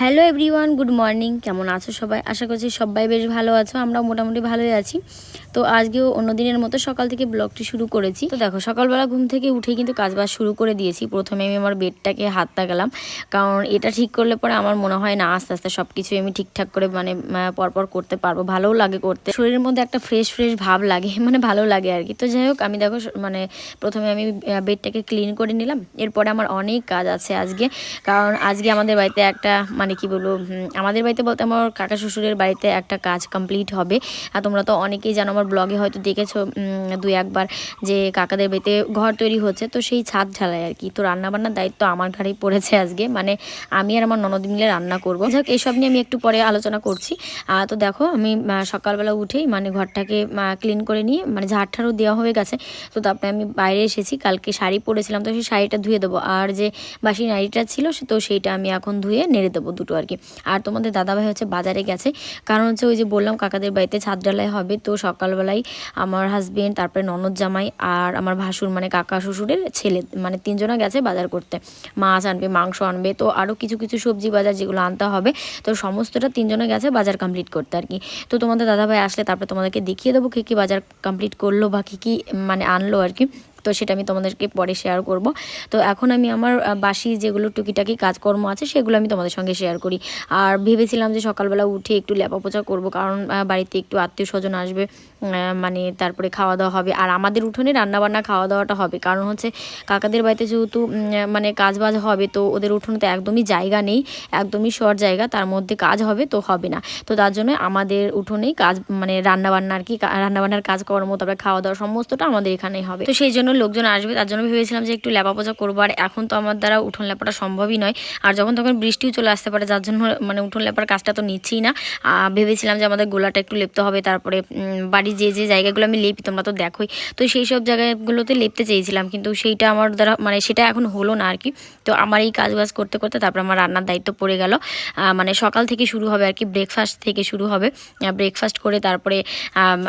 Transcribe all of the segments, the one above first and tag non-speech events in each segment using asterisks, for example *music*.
Hello everyone good morning কেমন আছো সবাই? আশা করছি সবাই বেশ ভালো আছো। আমরা মোটামুটি ভালোই আছি। তো আজকেও অন্য দিনের মতো সকাল থেকে ব্লগটি শুরু করেছি। তো দেখো, সকালবেলা ঘুম থেকে উঠে কিন্তু কাজবাজ শুরু করে দিয়েছি। প্রথমে আমি আমার বেডটাকে হাত তাকালাম কারণ এটা ঠিক করলে পরে আমার মনে হয় না, আস্তে আস্তে সব কিছুই আমি ঠিকঠাক করে মানে পরপর করতে পারব। ভালোও লাগে করতে। শরীরের মধ্যে একটা ফ্রেশ ফ্রেশ ভাব লাগে *laughs* মানে ভালো লাগে আর কি। তো যাই হোক, আমি দেখো মানে প্রথমে আমি বেডটাকে ক্লিন করে নিলাম। এরপরে আমার অনেক কাজ আছে আজকে। কারণ আজকে আমাদের বাড়িতে একটা মানে কি বলব আমাদের বাড়িতে বলতে আমার কাকা শ্বশুরের বাড়িতে একটা কাজ কমপ্লিট হবে। আর তোমরা তো অনেকেই জানো আমার ব্লগে হয়তো দেখেছ দুই একবার যে কাকাদের বাড়িতে ঘর তৈরি হচ্ছে, তো সেই ছাদ ঢালাই আর কি। তো রান্নাবান্নার দায়িত্ব আমার ঘাড়েই পড়েছে আজকে। মানে আমি আর আমার ননদ মিলে রান্না করব। যাক এইসব নিয়ে আমি একটু পরে আলোচনা করছি। তো দেখো, আমি সকালবেলা উঠেই মানে ঘরটাকে ক্লিন করে নিয়ে মানে ঝাড় দেওয়া হয়ে গেছে। তো তারপরে আমি বাইরে এসেছি, কালকে শাড়ি পরেছিলাম, তো সেই শাড়িটা ধুয়ে দেবো। আর যে বাসি নাড়িটা ছিল তো সেইটা আমি এখন ধুয়ে নেড়ে দেবো দুটো আর কি। আর তোমাদের দাদাভাই হচ্ছে বাজারে গেছে। কারণ হচ্ছে ওই যে বললাম, কাকাদের বাড়িতে ছাদ ডালাই হবে, তো সকালবেলায় আমার হাজবেন্ড তারপরে ননদ জামাই আর আমার ভাসুর মানে কাকা শ্বশুরের ছেলে মানে তিনজনা গেছে বাজার করতে। মাছ আনবে, মাংস আনবে, তো আরও কিছু কিছু সবজি বাজার যেগুলো আনতে হবে, তো সমস্তটা তিনজনে গেছে বাজার কমপ্লিট করতে আর কি। তো তোমাদের দাদাভাই আসলে তারপরে তোমাদেরকে দেখিয়ে দেবো কী কী বাজার কমপ্লিট করল বা কী কী মানে আনলো আর কি। তো সেটা আমি তোমাদেরকে পরে শেয়ার করব। তো এখন আমি আমার বাসি যেগুলো টুকিটাকি কাজকর্ম আছে, সেগুলো আমি তোমাদের সঙ্গে শেয়ার করি। আর ভেবেছিলাম যে সকালবেলা উঠে একটু ল্যাপা পোচা করব, কারণ বাড়িতে একটু আত্মীয় স্বজন আসবে মানে তারপরে খাওয়া দাওয়া হবে। আর আমাদের উঠোনে রান্নাবান্না খাওয়া দাওয়াটা হবে, কারণ হচ্ছে কাকাদের বাড়িতে যেহেতু মানে কাজ বাজ হবে, তো ওদের উঠোনে তো একদমই জায়গা নেই, একদমই শর্ট জায়গা, তার মধ্যে কাজ হবে, তো হবে না। তো তার জন্য আমাদের উঠোনেই কাজ মানে রান্নাবান্না আর কা- রান্নাবান্নার কাজকর্ম, তারপরে খাওয়া দাওয়া সমস্তটা আমাদের এখানেই হবে। তো সেই জন্য লোকজন আসবে, তার জন্য ভেবেছিলাম যে একটু লেপা পোচা করব। আর এখন তো আমার দ্বারা উঠোন লেপাটা সম্ভবই নয়। আর যখন তখন বৃষ্টিও চলে আসতে পারে, যার জন্য মানে উঠোন লেপার কাজটা তো নিচ্ছিই না। ভেবেছিলাম যে আমাদের গোলাটা একটু লেপতে হবে, তারপরে বাড়ির যে যে জায়গাগুলো আমি লেপি, তোমরা তো দেখোই। তো সেই সব জায়গাগুলোতে লেপতে চেয়েছিলাম, কিন্তু সেইটা আমার দ্বারা মানে সেটা এখন হলো না আর কি তো আমার এই কাজ বাজ করতে করতে তারপর আমার রান্নার দায়িত্ব পড়ে গেল। মানে সকাল থেকে শুরু হবে আর কি ব্রেকফাস্ট থেকে শুরু হবে। ব্রেকফাস্ট করে তারপরে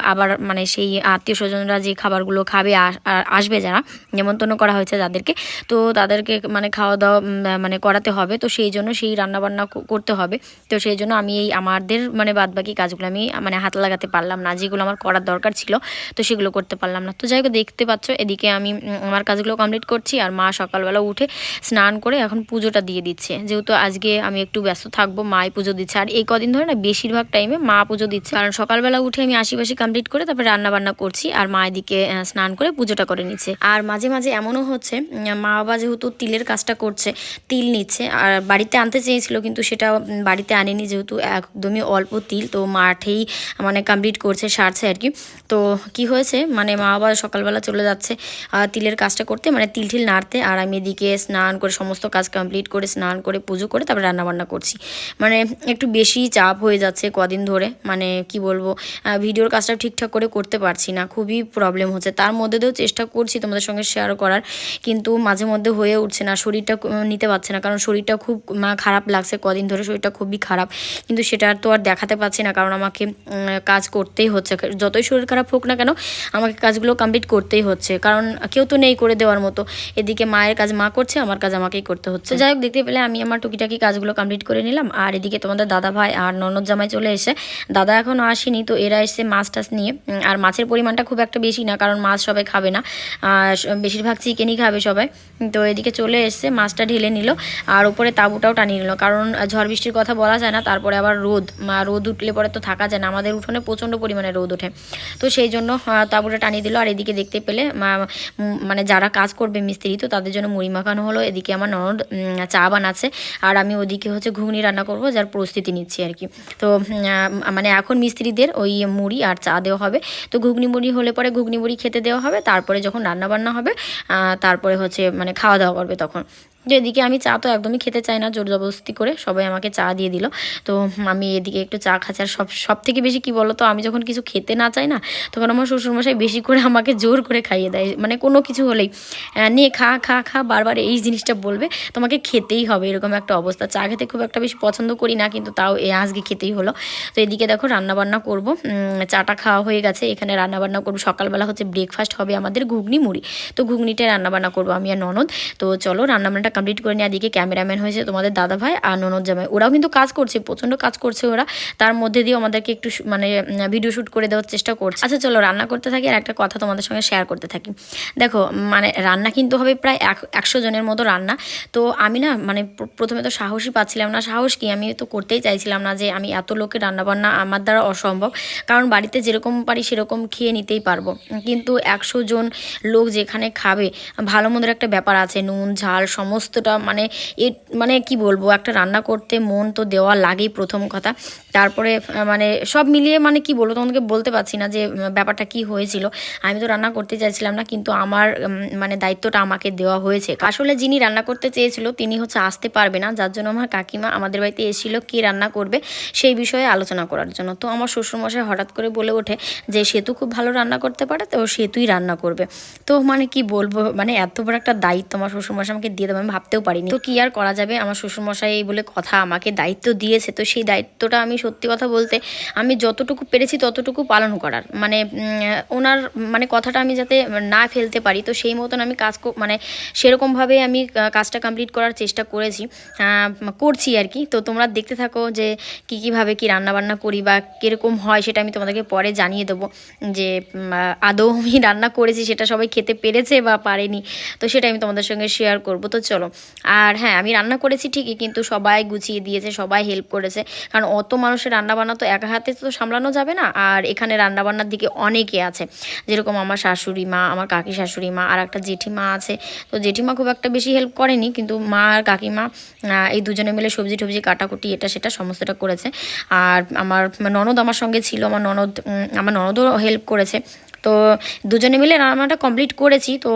আবার মানে সেই আত্মীয় স্বজনরা যে খাবারগুলো খাবে আস- আর আসবে যারা। নেমন্তন্ন করা হয়েছে যাদেরকে। তো তাদেরকে মানে খাওয়া দাওয়া মানে করাতে হবে। তো সেই জন্য সেই রান্নাবান্না করতে হবে। তো সেই জন্য আমি এই আমাদের মানে বাদবাকি কাজগুলো আমি মানে হাত লাগাতে পারলাম না। যেগুলো আমার করার দরকার ছিল, তো সেগুলো করতে পারলাম না। তো যাই হোক, দেখতে পাচ্ছ, এদিকে আমি আমার কাজগুলো কমপ্লিট করছি। আর মা সকালবেলা উঠে স্নান করে এখন পুজোটা দিয়ে দিচ্ছে। যেহেতু আজকে আমি একটু ব্যস্ত থাকব, মাই পুজো দিচ্ছে। আর এই কদিন ধরে না বেশিরভাগ টাইমে মা পুজো দিচ্ছে। কারণ সকালবেলা উঠে আমি আশিপাশি কমপ্লিট করে তারপরে রান্না বান্না করছি। আর মা এদিকে স্নান করে পুজোটা করে নিচ্ছে। আর মাঝে মাঝে এমনও হচ্ছে মা বাবা যেহেতু তিলের কাজটা করছে, তিল নিচ্ছে, আর বাড়িতে আনতে চেয়েছিল কিন্তু সেটা বাড়িতে আনেনি যেহেতু একদমই অল্প তিল, তো মাঠেই মানে কমপ্লিট করছে, সারছে আর কি। তো কি হয়েছে মানে মা বাবা সকালবেলা চলে যাচ্ছে তিলের কাজটা করতে মানে তিল ঠিল নাড়তে, আর আমি এদিকে স্নান করে সমস্ত কাজ কমপ্লিট করে স্নান করে পুজো করে তারপরে রান্নাবান্না করছি। মানে একটু বেশি চাপ হয়ে যাচ্ছে কদিন ধরে মানে কি বলব ভিডিওর কাজটা ঠিকঠাক করে করতে পারছি না, খুবই প্রবলেম হচ্ছে। তার মধ্যে দিয়েও চেষ্টা করছি তোমাদের সঙ্গে শেয়ার করার। কিন্তু মাঝে মধ্যে হয়ে উঠছে না, শরীরটা নিতে পারছে না, কারণ শরীরটা খুব খারাপ লাগছে কদিন ধরে, শরীরটা খুবই খারাপ। কিন্তু সেটা আর তো আর দেখাতে পারছি না, কারণ আমাকে কাজ করতেই হচ্ছে। যতই শরীর খারাপ হোক না কেন, আমাকে কাজগুলো কমপ্লিট করতেই হচ্ছে। কারণ কেউ তো নেই করে দেওয়ার মতো। এদিকে মায়ের কাজ মা করছে, আমার কাজ আমাকেই করতে হচ্ছে। যাই হোক, দেখতে পেলে আমি আমার টুকিটাকি কাজগুলো কমপ্লিট করে নিলাম। আর এদিকে তোমাদের দাদা ভাই আর ননদ জামাই চলে এসে, দাদা এখনও আসেনি, তো এরা এসে মাছ টাছ নিয়ে আর মাছের পরিমাণটা খুব একটা বেশি না, কারণ মাছ সবাই খাবে না। বেশিরভাগ চিকেনই খাবে সবাই। তো এদিকে চলে এসছে, মাছটা ঢেলে নিল, আর উপরে তাঁবুটাও টানিয়ে নিল। কারণ ঝড় বৃষ্টির কথা বলা যায় না, তারপরে আবার রোদ রোদ উঠলে পরে তো থাকা যায় না। আমাদের উঠোনে প্রচণ্ড পরিমাণে রোদ ওঠে। তো সেই জন্য তাঁবুটা টানিয়ে দিল, আর এদিকে দেখতে পেলে মানে যারা কাজ করবে মিস্ত্রি, তো তাদের জন্য মুড়ি মাখানো হলো। এদিকে আমার ননদ চা বানাচ্ছে, আর আমি ওদিকে হচ্ছে ঘুগনি রান্না করব, যার প্রস্তুতি নিচ্ছি আর কি। তো মানে এখন মিস্ত্রিদের ওই মুড়ি আর চা দেওয়া হবে। তো ঘুগনি মুড়ি হলে পরে ঘুগনি মুড়ি খেতে দেওয়া হবে, তারপরে যখন রান্না বান্না হবে তারপরে হচ্ছে মানে খাওয়া দাওয়া করবে তখন। তো এদিকে আমি চা তো একদমই খেতে চাই না, জোর জবরদস্তি করে সবাই আমাকে চা দিয়ে দিল। তো আমি এদিকে একটু চা খাচ্ছি, আর সব সব থেকে বেশি কি বলো তো আমি যখন কিছু খেতে না চাই না, তখন আমার শ্বশুরমশাই বেশি করে আমাকে জোর করে খাইয়ে দেয়। মানে কোনো কিছু হলেই নিয়ে খা খা খা, বারবার এই জিনিসটা বলবে, তোমাকে খেতেই হবে, এরকম একটা অবস্থা। চা খেতে খুব একটা বেশি পছন্দ করি না, কিন্তু তাও এ আজকে খেতেই হলো। তো এদিকে দেখো রান্নাবান্না করব চাটা খাওয়া হয়ে গেছে, এখানে রান্নাবান্না করব। সকালবেলা হচ্ছে ব্রেকফাস্ট হবে আমাদের ঘুগনি মুড়ি। তো ঘুগনিটা রান্নাবান্না করব আমি আর ননদ। তো চলো রান্নাবান্নাটা কমপ্লিট করে নেওয়ার দিকে ক্যামেরাম্যান হয়েছে তোমাদের দাদা ভাই আর ননদ জামাই। ওরাও কিন্তু কাজ করছে, প্রচণ্ড কাজ করছে ওরা। তার মধ্যে দিয়ে আমাদেরকে একটু মানে ভিডিও শ্যুট করে দেওয়ার চেষ্টা করছে। আচ্ছা চলো রান্না করতে থাকি আর একটা কথা তোমাদের সঙ্গে শেয়ার করতে থাকি। দেখো মানে রান্না কিন্তু হবে প্রায় এক- একশো জনের মতো রান্না। তো আমি না মানে প্রথমে তো সাহসই পাচ্ছিলাম না। সাহস কি? আমি তো করতেই চাইছিলাম না যে আমি এত লোকের রান্নাবান্না আমার দ্বারা অসম্ভব। কারণ বাড়িতে যেরকম পারি সেরকম খেয়ে নিতেই পারব। কিন্তু একশো জন লোক যেখানে খাবে, ভালো মন্দের একটা ব্যাপার আছে। নুন, ঝাল সমস্তটা মানে এ মানে কি বলব, একটা রান্না করতে মন তো দেওয়া লাগেই প্রথম কথা। তারপরে মানে সব মিলিয়ে মানে কি বলব, তোমাদেরকে বলতে পারছি না যে ব্যাপারটা কি হয়েছিল। আমি তো রান্না করতে চাইছিলাম না, কিন্তু আমার মানে দায়িত্বটা আমাকে দেওয়া হয়েছে। আসলে যিনি রান্না করতে চেয়েছিল, তিনি হচ্ছে আসতে পারবে না, যার জন্য আমার কাকিমা আমাদের বাড়িতে এসেছিল কি রান্না করবে সেই বিষয়ে আলোচনা করার জন্য। তো আমার শ্বশুরমশাই হঠাৎ করে বলে ওঠে যে সেতু খুব ভালো রান্না করতে পারে, তো সেতুই রান্না করবে। তো মানে কি বলব মানে এত বড় একটা দায়িত্ব আমার শ্বশুরমশাই আমাকে দিয়ে দেবে ভাবতেও পারিনি। তো কি আর করা যাবে? আমার শ্বশুরমশাই এই বলে কথা আমাকে দায়িত্ব দিয়েছে। তো সেই দায়িত্বটা আমি সত্যি কথা বলতে আমি যতটুকু পেরেছি ততটুকু পালন করার। মানে ওনার মানে কথাটা আমি যাতে না ফেলতে পারি, তো সেই মতন আমি কাজ মানে সেরকমভাবে আমি কাজটা কমপ্লিট করার চেষ্টা করেছি। করছি আর কি। তো তোমরা দেখতে থাকো যে কী কীভাবে কী রান্নাবান্না করি বা কীরকম হয় সেটা আমি তোমাদেরকে পরে জানিয়ে দেবো। যে আদৌ আমি রান্না করেছি সেটা সবাই খেতে পেরেছে বা পারেনি, তো সেটা আমি তোমাদের সঙ্গে শেয়ার করব। তো চলো আর হ্যাঁ আমি রান্না করেছি ঠিকই, কিন্তু সবাই গুছিয়ে দিয়েছে, সবাই হেল্প করেছে। কারণ অত মানুষের রান্নাবান্না তো একা হাতে তো সামলানো যাবে না। আর এখানে রান্নাবান্নার দিকে অনেকে আছে। যেরকম আমার শাশুড়ি মা, আমার কাকি শাশুড়ি মা, আর একটা জেঠিমা আছে। তো জেঠিমা খুব একটা বেশি হেল্প করেনি, কিন্তু মা আর কাকিমা এই দুজনে মিলে সবজি টবজি, কাটাকুটি, এটা সেটা সমস্তটা করেছে। আর আমার ননদ আমার সঙ্গে ছিল, আমার ননদ আমার ননদও হেল্প করেছে। তো দুজনে মিলে রান্নাটা কমপ্লিট করেছি। তো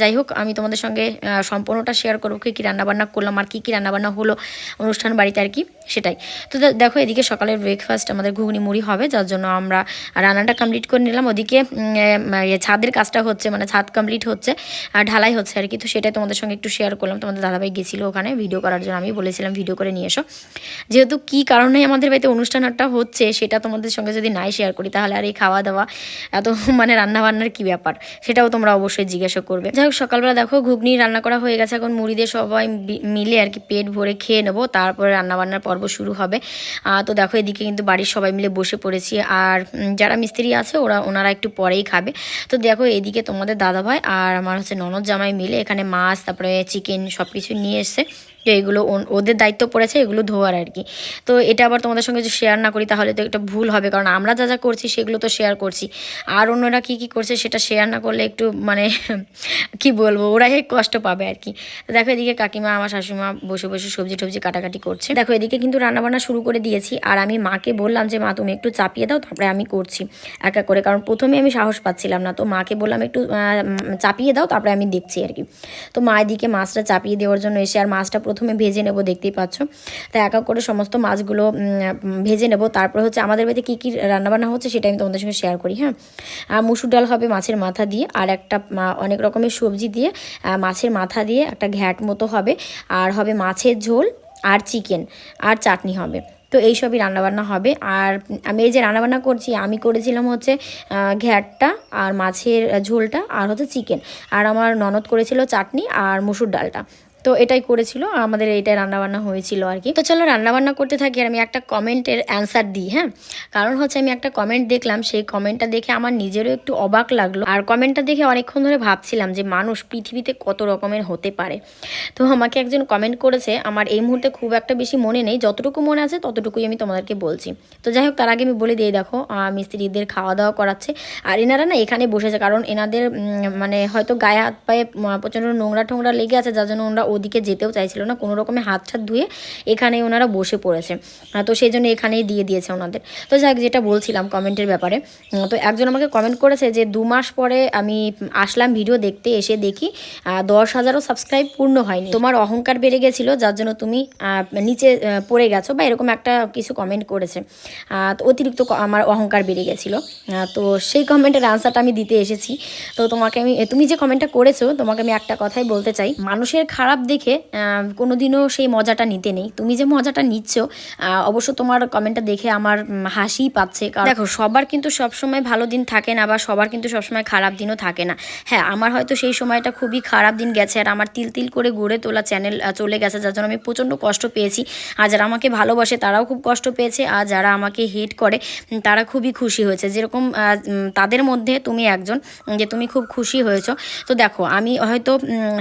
যাই হোক, আমি তোমাদের সঙ্গে সম্পূর্ণটা শেয়ার করব কী কী রান্নাবান্না করলাম, আর কী কী রান্নাবান্না হলো অনুষ্ঠান বাড়িতে আর কি, সেটাই। তো দেখো, এদিকে সকালের ব্রেকফাস্ট আমাদের ঘুগনি মুড়ি হবে, যার জন্য আমরা রান্নাটা কমপ্লিট করে নিলাম। ওদিকে ছাদের কাজটা হচ্ছে মানে ছাদ কমপ্লিট হচ্ছে, আর ঢালাই হচ্ছে আর কি। তো সেটাই তোমাদের সঙ্গে একটু শেয়ার করলাম। তোমাদের দাদাভাই গেছিল ওখানে ভিডিও করার জন্য আমি বলেছিলাম ভিডিও করে নিয়ে এসো। যেহেতু কী কারণে আমাদের বাড়িতে অনুষ্ঠানটা হচ্ছে, সেটা তোমাদের সঙ্গে যদি নাই শেয়ার করি, তাহলে আর এই খাওয়া দাওয়া এত *laughs* মানে রান্না বান্নার কী ব্যাপার? সেটাও তোমরা অবশ্যই জিজ্ঞাসা করবে। যাই হোক, সকালবেলা দেখো, ঘুগনি রান্না করা হয়ে গেছে। এখন মুড়ি দিয়ে সবাই মিলে আর কি পেট ভরে খেয়ে নেব। তারপরে রান্নাবান্নার পর্ব শুরু হবে। তো দেখো, এদিকে কিন্তু বাড়ির সবাই মিলে বসে পড়েছি। আর যারা মিস্ত্রি আছে, ওরা, ওনারা একটু পরেই খাবে। তো দেখো, এদিকে তোমাদের দাদাভাই আর আমার হচ্ছে ননদ জামাই মিলে এখানে মাছ, তারপরে চিকেন সব কিছু নিয়ে এসছে। এগুলো ওদের দায়িত্ব পড়েছে, এগুলো ধোয়ার আর কি। তো এটা আবার তোমাদের সঙ্গে যদি শেয়ার না করি, তাহলে তো একটা ভুল হবে। কারণ আমরা যা যা করছি, সেগুলো তো শেয়ার করছি। আর অন্যরা কী কী করছে, সেটা শেয়ার না করলে একটু মানে *laughs* কি বলব, ওরাই কষ্ট পাবে আর কি। দেখো এদিকে কাকিমা, আমার শাশুমা বসে বসে সবজি টবজি কাটাকাটি করছে। দেখো এদিকে কিন্তু রান্নাবান্না শুরু করে দিয়েছি। আর আমি মাকে বললাম যে, মা, তুমি একটু চাপিয়ে দাও, তারপরে আমি করছি। একা করে। কারণ প্রথমে আমি সাহস পাচ্ছিলাম না। তো মাকে বললাম, একটু চাপিয়ে দাও, তারপরে আমি দেখছি আর কি। তো মা এদিকে মাছটা চাপিয়ে দেওয়ার জন্য এসে, আর মাছটা প্রথমে ভেজে নেব, দেখতেই পাচ্ছ। তো এক এক করে সমস্ত মাছগুলো ভেজে নেব। তারপর হচ্ছে আমাদের বাড়িতে কী কী রান্নাবান্না হচ্ছে সেটা আমি তোমাদের সঙ্গে শেয়ার করি হ্যাঁ? আর মুসুর ডাল হবে মাছের মাথা দিয়ে, আর একটা অনেক রকমের সবজি দিয়ে মাছের মাথা দিয়ে একটা ঘ্যাট মতো হবে। আর হবে মাছের ঝোল আর চিকেন আর চাটনি হবে। তো এইসবই রান্নাবান্না হবে। আর আমি এই যে রান্নাবান্না করছি, আমি করেছিলাম হচ্ছে ঘ্যাটটা আর মাছের ঝোলটা আর হচ্ছে চিকেন। আর আমার ননদ করেছিল চাটনি আর মুসুর ডালটা। তো এটাই করেছিল, আমাদের এইটাই রান্নাবান্না হয়েছিল আর কি। তো চলো রান্নাবান্না করতে থাকি আর আমি একটা কমেন্টের অ্যান্সার দিই হ্যাঁ? কারণ হচ্ছে আমি একটা কমেন্ট দেখলাম, সেই কমেন্টটা দেখে আমার নিজেরও একটু অবাক লাগল। আর কমেন্টটা দেখে অনেকক্ষণ ধরে ভাবছিলাম যে মানুষ পৃথিবীতে কত রকমের হতে পারে। তো আমাকে একজন কমেন্ট করেছে, আমার এই মুহূর্তে খুব একটা বেশি মনে নেই, যতটুকু মনে আছে ততটুকুই আমি তোমাদেরকে বলছি। তো যাই হোক, তার আগে আমি বলে দিয়ে দেখো মিস্ত্রিদের খাওয়া দাওয়া করাচ্ছে। আর এনারা না এখানে বসেছে, কারণ এনাদের মানে হয়তো গায়ে হাত পায়ে প্রচণ্ড নোংরা টোংরা লেগে আছে, যার জন্য ওনারা ওদিকে যেতেও চাইছিল না কোনো রকমের হাত ছাত ধুয়ে এখানেই ওনারা বসে পড়েছে। তো সেই জন্য এখানেই দিয়ে দিয়েছে ওনাদের। তো যাই হোক, যেটা বলছিলাম কমেন্টের ব্যাপারে। তো একজন আমাকে কমেন্ট করেছে যে দু মাস পরে আমি আসলাম ভিডিও দেখতে এসে দেখি দশ হাজারও সাবস্ক্রাইব পূর্ণ হয়নি। তোমার অহংকার বেড়ে গেছিল যার জন্য তুমি নিচে পড়ে গেছো বা এরকম একটা কিছু কমেন্ট করেছে। তো অতিরিক্ত আমার অহংকার বেড়ে গেছিল। তো সেই কমেন্টের আনসারটা আমি দিতে এসেছি। তো তোমাকে আমি তুমি যে কমেন্টটা করেছ তোমাকে আমি একটা কথাই বলতে চাই। মানুষের খারাপ খারাপ দেখে আহ, কোনোদিনও সেই মজাটা নিতে নেই। তুমি যে মজাটা নিচ্ছ অবশ্য তোমার কমেন্টটা দেখে আমার হাসিই পাচ্ছে। কারণ দেখো সবার কিন্তু সবসময় ভালো দিন থাকে না বা সবার কিন্তু সবসময় খারাপ দিনও থাকে না। হ্যাঁ আমার হয়তো সেই সময়টা খুবই খারাপ দিন গেছে আর আমার তিল তিল করে গড়ে তোলা চ্যানেল চলে গেছে যার জন্য আমি প্রচণ্ড কষ্ট পেয়েছি। আর যারা আমাকে ভালোবাসে তারাও খুব কষ্ট পেয়েছে। আর যারা আমাকে হেট করে তারা খুবই খুশি হয়েছে। যেরকম তাদের মধ্যে তুমি একজন যে তুমি খুব খুশি হয়েছো। তো দেখো আমি হয়তো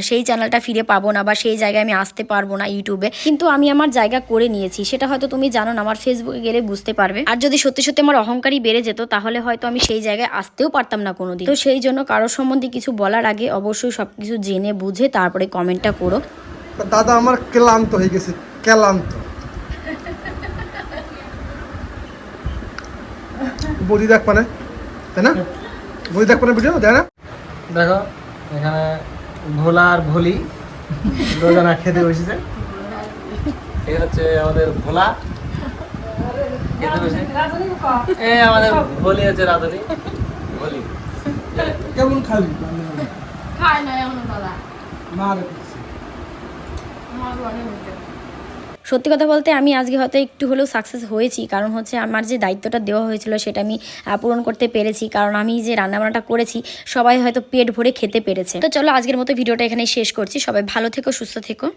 সেই চ্যানেলটা ফিরে পাবো না বা সেই জায়গায় আমি আসতে পারব না ইউটিউবে কিন্তু আমি আমার জায়গা করে নিয়েছি। সেটা হয়তো তুমি জানো না আমার ফেসবুকে গেলে বুঝতে পারবে। আর যদি সত্যি সত্যি আমার অহংকারই বেড়ে যেত তাহলে হয়তো আমি সেই জায়গায় আসতেও পারতাম না কোনোদিন। তো সেই জন্য কারোর সম্বন্ধে কিছু বলার আগে অবশ্যই সব কিছু জেনে বুঝে তারপরে কমেন্টটা করো। দাদা আমার ক্লান্ত হয়ে গেছে ক্লান্ত। বডি দেখ মানে তাই না? বডি দেখ মানে ভিডিও তাই না। দেখো এখানে ভোলা আর ভোলি। দুজনা খেতে বসেছে? এই হচ্ছে আমাদের ভোলা। খেতে বসে? এই আমাদের ভোলি হচ্ছে রাধুনি। ভোলি। কেমন খালি খায় না এখনও দাদা। না মার অনেক সত্যি কথা বলতে আমি আজকে হয়তো একটু হলেও সাকসেস হয়েছি। কারণ হচ্ছে আমার যে দায়িত্বটা দেওয়া হয়েছিল সেটা আমি পূরণ করতে পেরেছি। কারণ আমি যে রান্নাবান্নাটা করেছি, সবাই হয়তো পেট ভরে খেতে পেরেছে। তো চলো আজকের মতো ভিডিওটা এখানে শেষ করছি। সবাই ভালো থেকো, সুস্থ থেকো।